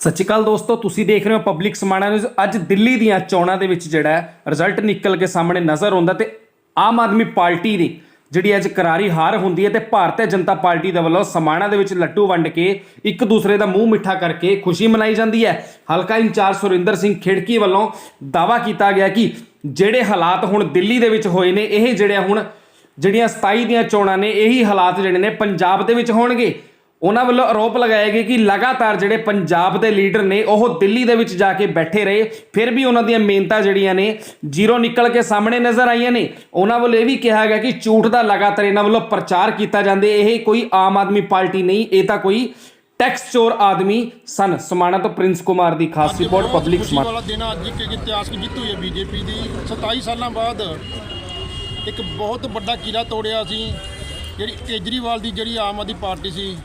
ਸਤਿ ਸ਼੍ਰੀ ਅਕਾਲ ਦੋਸਤੋ, ਤੁਸੀਂ ਦੇਖ ਰਹੇ ਹੋ ਪਬਲਿਕ ਸਮਾਣਾ ਨਿਊਜ਼ ਅੱਜ ਦਿੱਲੀ ਦੀਆਂ ਚੋਣਾਂ ਦੇ ਵਿੱਚ ਜਿਹੜਾ ਰਿਜ਼ਲਟ ਨਿਕਲ ਕੇ ਸਾਹਮਣੇ ਨਜ਼ਰ ਆਉਂਦਾ ਤੇ ਆਮ ਆਦਮੀ ਪਾਰਟੀ ਦੀ ਜਿਹੜੀ ਅੱਜ ਕਰਾਰੀ ਹਾਰ ਹੁੰਦੀ ਹੈ ਤੇ ਭਾਰਤੀ ਜਨਤਾ ਪਾਰਟੀ ਦੇ ਵੱਲੋਂ ਸਮਾਣਾ ਦੇ ਵਿੱਚ ਲੱਟੂ ਵੰਡ ਕੇ ਇੱਕ ਦੂਸਰੇ ਦਾ ਮੂੰਹ ਮਿੱਠਾ ਕਰਕੇ ਖੁਸ਼ੀ ਮਨਾਈ ਜਾਂਦੀ ਹੈ। ਹਲਕਾ ਇੰਚਾਰਜ ਸੁਰਿੰਦਰ ਸਿੰਘ ਖਿੜਕੀ ਵੱਲੋਂ ਦਾਵਾ ਕੀਤਾ ਗਿਆ ਕਿ ਜਿਹੜੇ ਹਾਲਾਤ ਹੁਣ ਦਿੱਲੀ ਦੇ ਵਿੱਚ ਹੋਏ ਨੇ, ਇਹ ਜਿਹੜੇ ਹੁਣ ਜਿਹੜੀਆਂ 27 ਦੀਆਂ ਚੋਣਾਂ ਨੇ, ਇਹੀ ਹਾਲਾਤ ਜਿਹੜੇ ਨੇ ਪੰਜਾਬ ਦੇ ਵਿੱਚ ਹੋਣਗੇ। ਉਹਨਾਂ ਵੱਲੋਂ ਆਰੋਪ ਲਗਾਇਆ ਗਿਆ ਕਿ ਲਗਾਤਾਰ ਜਿਹੜੇ ਪੰਜਾਬ ਦੇ ਲੀਡਰ ਨੇ ਉਹ ਦਿੱਲੀ ਦੇ ਵਿੱਚ ਜਾ ਕੇ ਬੈਠੇ ਰਹੇ। ਫਿਰ ਵੀ ਉਹਨਾਂ ਦੀਆਂ ਮਿਹਨਤਾਂ ਜਿਹੜੀਆਂ ਨੇ ਜ਼ੀਰੋ ਨਿਕਲ ਕੇ ਸਾਹਮਣੇ ਨਜ਼ਰ ਆਈਆਂ ਨੇ। ਉਹਨਾਂ ਵੱਲੋਂ ਇਹ ਵੀ ਕਿਹਾ ਗਿਆ ਕਿ ਝੂਠ ਦਾ ਲਗਾਤਾਰ ਇਹਨਾਂ ਵੱਲੋਂ ਪ੍ਰਚਾਰ ਕੀਤਾ ਜਾਂਦੇ। ਇਹ ਕੋਈ ਆਮ ਆਦਮੀ ਪਾਰਟੀ ਨਹੀਂ ਇਹ ਤਾਂ ਕੋਈ ਟੈਕਸ ਚੋਰ ਆਦਮੀ ਸਨ। ਸਮਾਣਾ ਤੋਂ ਪ੍ਰਿੰਸ ਕੁਮਾਰ ਦੀ ਖਾਸ ਰਿਪੋਰਟ ਬਹੁਤ ਪਬਲਿਕ ਖੁਸ਼ੀ ਸਮਾਣਾ। ਵਾਲਾ ਦਿਨ ਆ, ਅੱਜ ਇੱਕ ਇਤਿਹਾਸਕ ਜਿੱਤ ਹੋਈ ਹੈ ਬੀਜੇਪੀ ਦੀ। 27 ਸਾਲਾਂ ਬਾਅਦ ਇੱਕ ਬਹੁਤ ਵੱਡਾ ਕਿਲਾ ਤੋੜਿਆ ਸੀ ਜਿਹੜੀ ਕੇਜਰੀਵਾਲ ਦੀ ਜਿਹੜੀ ਆਮ ਆਦਮੀ ਪਾਰਟੀ ਸੀ।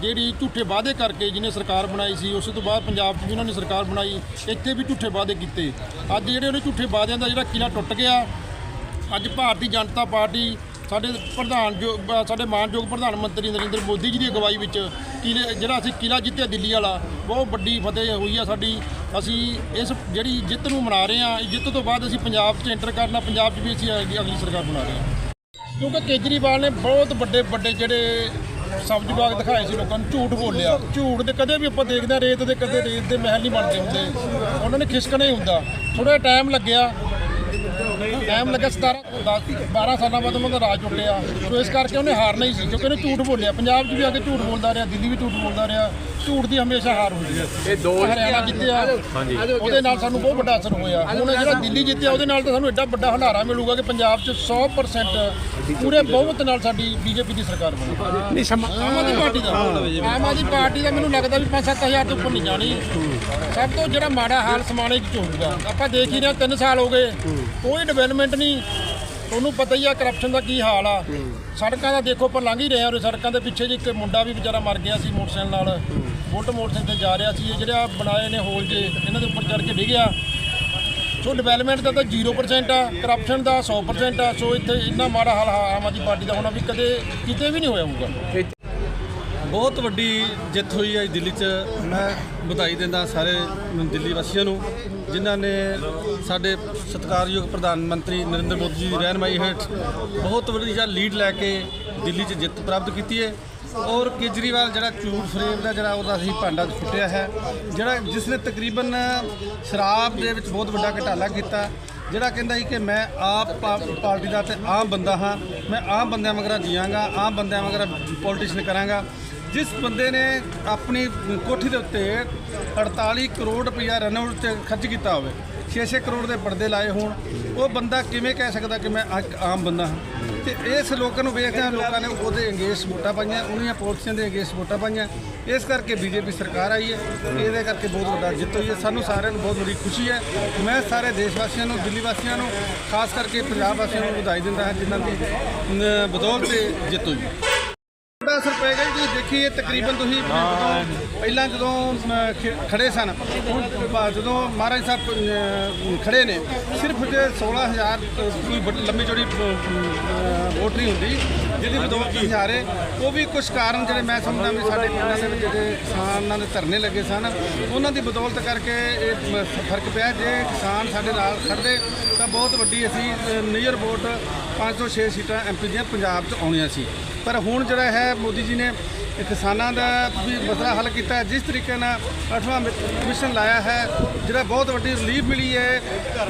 ਜਿਹੜੀ ਝੂਠੇ ਵਾਅਦੇ ਕਰਕੇ ਜਿਹਨੇ ਸਰਕਾਰ ਬਣਾਈ ਸੀ, ਉਸ ਤੋਂ ਬਾਅਦ ਪੰਜਾਬ 'ਚ ਵੀ ਉਹਨਾਂ ਨੇ ਸਰਕਾਰ ਬਣਾਈ, ਇੱਥੇ ਵੀ ਝੂਠੇ ਵਾਅਦੇ ਕੀਤੇ। ਅੱਜ ਜਿਹੜੇ ਉਹਨੇ ਝੂਠੇ ਵਾਅਦਿਆਂ ਦਾ ਜਿਹੜਾ ਕਿਲਾ ਟੁੱਟ ਗਿਆ, ਅੱਜ ਭਾਰਤੀ ਜਨਤਾ ਪਾਰਟੀ ਸਾਡੇ ਪ੍ਰਧਾਨ ਜੋ ਸਾਡੇ ਮਾਨਯੋਗ ਪ੍ਰਧਾਨ ਮੰਤਰੀ ਨਰਿੰਦਰ ਮੋਦੀ ਜੀ ਦੀ ਅਗਵਾਈ ਵਿੱਚ ਕਿਲੇ, ਜਿਹੜਾ ਅਸੀਂ ਕਿਲਾ ਜਿੱਤਿਆ ਦਿੱਲੀ ਵਾਲਾ, ਬਹੁਤ ਵੱਡੀ ਫਤਿਹ ਹੋਈ ਆ ਸਾਡੀ। ਅਸੀਂ ਇਸ ਜਿਹੜੀ ਜਿੱਤ ਨੂੰ ਮਨਾ ਰਹੇ ਹਾਂ ਜਿੱਤ ਤੋਂ ਬਾਅਦ ਅਸੀਂ ਪੰਜਾਬ 'ਚ ਐਂਟਰ ਕਰਨਾ, ਪੰਜਾਬ 'ਚ ਵੀ ਅਸੀਂ ਅਗਲੀ ਅਗਲੀ ਸਰਕਾਰ ਬਣਾ ਰਹੇ ਹਾਂ ਕਿਉਂਕਿ ਕੇਜਰੀਵਾਲ ਨੇ ਬਹੁਤ ਵੱਡੇ ਵੱਡੇ ਜਿਹੜੇ ਸਬਜ਼ ਬਾਗ ਦਿਖਾਏ ਸੀ ਲੋਕਾਂ ਨੂੰ, ਝੂਠ ਬੋਲਿਆ। ਝੂਠ ਤੇ ਕਦੇ ਵੀ ਆਪਾਂ ਦੇਖਦੇ ਹਾਂ, ਰੇਤ ਦੇ ਕਦੇ ਰੇਤ ਦੇ ਮਹਿਲ ਨਹੀਂ ਬਣਦੇ ਹੁੰਦੇ। ਉਹਨਾਂ ਨੇ ਖਿਸਕਣਾ ਹੀ ਹੁੰਦਾ। ਥੋੜਾ ਟਾਈਮ ਲੱਗਿਆ। ਟਾਈਮ ਲੱਗਾ 17 ਦਸ 12 ਸਾਲਾਂ ਬਾਅਦ ਉਹਨਾਂ ਦਾ ਰਾਜ ਟੁੱਟਿਆ ਸੋ ਇਸ ਕਰਕੇ ਉਹਨੇ ਹਾਰਨਾ ਹੀ ਸੀ, ਕਿਉਂਕਿ ਉਹਨੇ ਝੂਠ ਬੋਲਿਆ। ਪੰਜਾਬ 'ਚ ਵੀ ਆ ਕੇ ਝੂਠ ਬੋਲਦਾ ਰਿਹਾ, ਦਿੱਲੀ ਵੀ ਝੂਠ ਬੋਲਦਾ ਰਿਹਾ। ਝੂਠ ਦੀ ਹਮੇਸ਼ਾ ਹਾਰ ਹੁੰਦੀ ਹੈ। ਇਹ ਦੋ ਹਰਿਆਣਾ ਜਿੱਤਿਆ। ਉਹਦੇ ਨਾਲ ਸਾਨੂੰ ਬਹੁਤ ਵੱਡਾ ਅਸਰ ਹੋਇਆ। ਹੁਣ ਜਿਹੜਾ ਦਿੱਲੀ ਜਿੱਤਿਆ ਉਹਦੇ ਨਾਲ ਤਾਂ ਸਾਨੂੰ ਐਡਾ ਵੱਡਾ ਹੰਡਾਰਾ ਮਿਲੂਗਾ ਕਿ ਪੰਜਾਬ 'ਚ 100% ਪੂਰੇ ਬਹੁਮਤ ਨਾਲ ਸਾਡੀ ਬੀਜੇਪੀ ਦੀ ਸਰਕਾਰ ਬਣੀ। ਨਹੀਂ ਆਮ ਆਦਮੀ ਪਾਰਟੀ ਦਾ। ਆਮ ਆਦਮੀ ਪਾਰਟੀ ਦਾ ਮੈਨੂੰ ਲੱਗਦਾ ਵੀ 5-7000 ਤੋਂ ਉੱਪਰ ਨਹੀਂ ਜਾਣੀ। ਸਭ ਤੋਂ ਜਿਹੜਾ ਮਾੜਾ ਹਾਲ ਸਮਾਣੇ ਚ ਹੋਊਗਾ। ਆਪਾਂ ਦੇਖ ਹੀ ਰਹੇ 3 ਸਾਲ ਹੋ ਗਏ। ਕੋਈ ਡਿਵੈਲਪਮੈਂਟ ਨਹੀਂ। ਤੁਹਾਨੂੰ ਪਤਾ ਹੀ ਆ ਕਰਪਸ਼ਨ ਦਾ ਕੀ ਹਾਲ ਆ। ਸੜਕਾਂ ਦਾ ਦੇਖੋ ਆਪਾਂ ਲੰਘ ਹੀ ਰਹੇ ਹਾਂ ਔਰ ਸੜਕਾਂ ਦੇ ਪਿੱਛੇ ਜੀ ਇੱਕ ਮੁੰਡਾ ਵੀ ਵਿਚਾਰਾ ਮਰ ਗਿਆ ਸੀ ਮੋਟਰਸਾਈਕਲ ਨਾਲ। ਬੁਲਟ ਮੋਟਰਸਾਈਕਲ ਤੇ ਜਾ ਰਿਹਾ ਸੀ, ਇਹ ਜਿਹੜਾ ਬਣਾਏ ਨੇ ਹੋਲ ਜੇ, ਇਹਨਾਂ ਦੇ ਉੱਪਰ ਚੜ ਕੇ ਡਿੱਗਿਆ ਸੋ ਡਿਵੈਲਪਮੈਂਟ ਦਾ ਤਾਂ 0% ਆ ਕਰਪਸ਼ਨ ਦਾ 100% ਆ, ਸੋ ਇੱਥੇ ਇੰਨਾ ਮਾੜਾ ਹਾਲ ਆਮ ਆਦਮੀ ਪਾਰਟੀ ਦਾ ਹੋਣਾ ਵੀ ਕਦੇ ਕਿਤੇ ਵੀ ਨਹੀਂ ਹੋਇਆ ਹੋਊਗਾ। ਬਹੁਤ ਵੱਡੀ ਜਿੱਤ ਹੋਈ ਹੈ ਦਿੱਲੀ 'ਚ। ਮੈਂ ਵਧਾਈ ਦਿੰਦਾ ਸਾਰੇ ਦਿੱਲੀ ਵਾਸੀਆਂ ਨੂੰ, ਜਿਨ੍ਹਾਂ ਨੇ ਸਾਡੇ ਸਤਿਕਾਰਯੋਗ ਪ੍ਰਧਾਨ ਮੰਤਰੀ ਨਰਿੰਦਰ ਮੋਦੀ ਜੀ ਦੀ ਰਹਿਨਮਾਈ ਹੇਠ ਬਹੁਤ ਵਧੀਆ ਲੀਡ ਲੈ ਕੇ ਦਿੱਲੀ 'ਚ ਜਿੱਤ ਪ੍ਰਾਪਤ ਕੀਤੀ ਹੈ। ਔਰ ਕੇਜਰੀਵਾਲ ਜਿਹੜਾ ਝੂਠ ਫਰੇਬ ਦਾ ਜਿਹੜਾ ਉਹਦਾ ਅਸੀਂ ਭਾਂਡਾ ਫੁੱਟਿਆ ਹੈ, ਜਿਹੜਾ ਜਿਸ ਨੇ ਤਕਰੀਬਨ ਸ਼ਰਾਬ ਦੇ ਵਿੱਚ ਬਹੁਤ ਵੱਡਾ ਘਟਾਲਾ ਕੀਤਾ, ਜਿਹੜਾ ਕਹਿੰਦਾ ਸੀ ਕਿ ਮੈਂ ਆਪ ਪਾ- ਪਾਰਟੀ ਦਾ ਤੇ ਆਮ ਬੰਦਾ ਹਾਂ, ਮੈਂ ਆਮ ਬੰਦਿਆਂ ਮਗਰ ਜੀਵਾਂਗਾ ਆਮ ਬੰਦਿਆਂ ਮਗਰ ਪੋਲੀਟੀਸ਼ਨ ਕਰਾਂਗਾ। ਜਿਸ ਬੰਦੇ ਨੇ ਆਪਣੀ ਕੋਠੀ ਦੇ ਉੱਤੇ 48 ਕਰੋੜ ਰੁਪਇਆ ਰਨਆਊਟ ਤੇ ਖਰਚ ਕੀਤਾ ਹੋਵੇ 6-6 ਕਰੋੜ ਦੇ ਪਰਦੇ ਲਾਏ ਹੋਣ, ਉਹ ਬੰਦਾ ਕਿਵੇਂ ਕਹਿ ਸਕਦਾ ਕਿ ਮੈਂ ਇੱਕ ਆਮ ਬੰਦਾ ਹਾਂ? ਤੇ ਇਸ ਲੋਕਾਂ ਨੂੰ ਵੇਖਦੇ ਹਾਂ ਲੋਕਾਂ ਨੇ ਉਹਦੇ ਅੰਗੇਜ ਵੋਟਾਂ ਪਾਈਆਂ, ਉਹਨੀਆਂ ਪਾਲਿਸੀਆਂ ਦੇ ਅੰਗੇਸ ਵੋਟਾਂ ਪਾਈਆਂ। ਇਸ ਕਰਕੇ ਬੀਜੇਪੀ ਸਰਕਾਰ ਆਈ ਹੈ, ਇਹਦੇ ਕਰਕੇ ਬਹੁਤ ਵੱਡਾ ਜਿੱਤ ਹੋਈ ਹੈ। ਸਾਨੂੰ ਸਾਰਿਆਂ ਨੂੰ ਬਹੁਤ ਬੜੀ ਖੁਸ਼ੀ ਹੈ। ਮੈਂ ਸਾਰੇ ਦੇਸ਼ ਵਾਸੀਆਂ ਨੂੰ ਦਿੱਲੀ ਵਾਸੀਆਂ ਨੂੰ, ਖਾਸ ਕਰਕੇ ਪੰਜਾਬ ਵਾਸੀਆਂ ਨੂੰ ਵਧਾਈ ਦਿੰਦਾ ਹਾਂ, ਜਿਨ੍ਹਾਂ ਦੀ ਨ- ਬਦੌਲਤ ਜਿੱਤ ਹੋਈ ਬੜਾ ਅਸਰ ਪਏਗਾ ਜੀ ਤੁਸੀਂ ਦੇਖੀਏ ਤਕਰੀਬਨ ਤੁਸੀਂ ਜਦੋਂ- ਪਹਿਲਾਂ ਜਦੋਂ ਖ- ਖੜੇ ਸਨ ਹੁਣ ਬਾ- ਜਦੋਂ ਮਹਾਰਾਜ ਸਾਹਿਬ ਅਮ, ਖੜੇ ਨੇ ਸਿਰਫ ਜੇ 16000 ਕੋਈ ਵੱਡੀ ਲੰਮੀ ਚੌੜੀ ਵੋਟ ਨਹੀਂ ਹੁੰਦੀ ਜਿਹਦੀ ਬਦੌਲਤ ਹਜ਼ਾਰੇ ਉਹ ਵੀ ਕੁਝ ਕਾਰਨ ਜਿਹੜੇ ਮੈਂ ਸਮਝਦਾ ਵੀ ਸਾਡੇ ਪਿੰਡਾਂ ਦੇ ਵਿੱਚ ਜਿਹੜੇ ਕਿਸਾਨਾਂ ਦੇ ਧਰਨੇ ਲੱਗੇ ਸਨ ਉਹਨਾਂ ਦੀ ਬਦੌਲਤ ਕਰਕੇ ਇਹ ਮ- ਫ਼ਰਕ ਪਿਆ। ਜੇ ਕਿਸਾਨ ਸਾਡੇ ਨਾਲ ਖੜਦੇ ਤਾਂ ਬਹੁਤ ਵੱਡੀ ਅਸੀਂ ਨੀਅਰ ਵੋਟ 506 ਸੀਟਾਂ ਐਮਪੀ ਦੀਆਂ ਪੰਜਾਬ 'ਚ ਆਉਣੀਆਂ ਸੀ। ਪਰ ਹੁਣ ਜਿਹੜਾ ਹੈ ਮੋਦੀ ਜੀ ਨੇ ਕਿਸਾਨਾਂ ਦਾ ਵੀ ਮਸਲਾ ਹੱਲ ਕੀਤਾ ਹੈ। ਜਿਸ ਤਰੀਕੇ ਨਾਲ ਅੱਠਵਾਂ ਮਿ- ਕਮਿਸ਼ਨ ਲਾਇਆ ਹੈ, ਜਿਹੜਾ ਬਹੁਤ ਵੱਡੀ ਰਿਲੀਫ ਮਿਲੀ ਹੈ,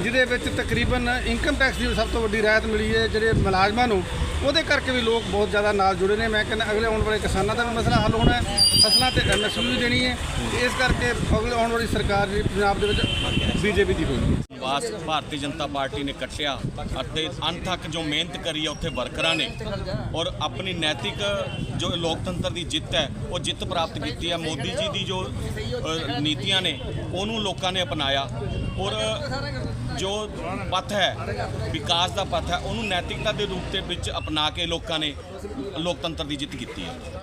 ਜਿਹਦੇ ਵਿੱਚ ਤਕਰੀਬਨ ਇਨਕਮ ਟੈਕਸ ਦੀ ਸਭ ਤੋਂ ਵੱਡੀ ਰਾਹਤ ਮਿਲੀ ਹੈ ਜਿਹੜੇ ਮੁਲਾਜ਼ਮਾਂ ਨੂੰ, ਉਹਦੇ ਕਰਕੇ ਵੀ ਲੋਕ ਬਹੁਤ ਜ਼ਿਆਦਾ ਨਾਲ ਜੁੜੇ ਨੇ। ਮੈਂ ਕਹਿੰਦਾ ਅਗਲੇ ਆਉਣ ਵਾਲੇ ਕਿਸਾਨਾਂ ਦਾ ਵੀ ਮਸਲਾ ਹੱਲ ਹੋਣਾ ਹੈ, ਫਸਲਾਂ ਤੇ ਐਮਐਸਪੀ ਵੀ ਦੇਣੀ ਹੈ। ਇਸ ਕਰਕੇ ਅਗਲੇ ਆਉਣ ਵਾਲੀ ਸਰਕਾਰ ਜਿਹੜੀ ਪੰਜਾਬ ਦੇ ਵਿੱਚ ਬੀਜੇਪੀ ਦੀ ਹੋਈ ਪਾਸ ਭਾਰਤੀ ਜਨਤਾ ਪਾਰਟੀ ਨੇ ਕੱਟਿਆ ਅਤੇ ਅੰਤ ਜੋ ਮਿਹਨਤ ਕਰੀ ਹੈ ਉੱਥੇ ਵਰਕਰਾਂ ਨੇ ਔਰ ਆਪਣੀ ਨੈਤਿਕ ਜੋ ਲੋਕਤੰਤਰ ਦੀ ਜਿੱਤ ਹੈ, ਉਹ ਜਿੱਤ ਪ੍ਰਾਪਤ ਕੀਤੀ ਹੈ ਮੋਦੀ ਜੀ ਦੀ ਜੋ ਨੀਤੀਆਂ ਨੇ, ਉਹਨੂੰ ਲੋਕਾਂ ਨੇ ਅਪਣਾਇਆ। ਔਰ ਜੋ ਪਥ ਹੈ, ਵਿਕਾਸ ਦਾ ਪਥ ਹੈ, ਉਹਨੂੰ ਨੈਤਿਕਤਾ ਦੇ ਰੂਪ ਦੇ ਵਿੱਚ ਅਪਣਾ ਕੇ ਲੋਕਾਂ ਨੇ ਲੋਕਤੰਤਰ ਦੀ ਜਿੱਤ ਕੀਤੀ ਹੈ।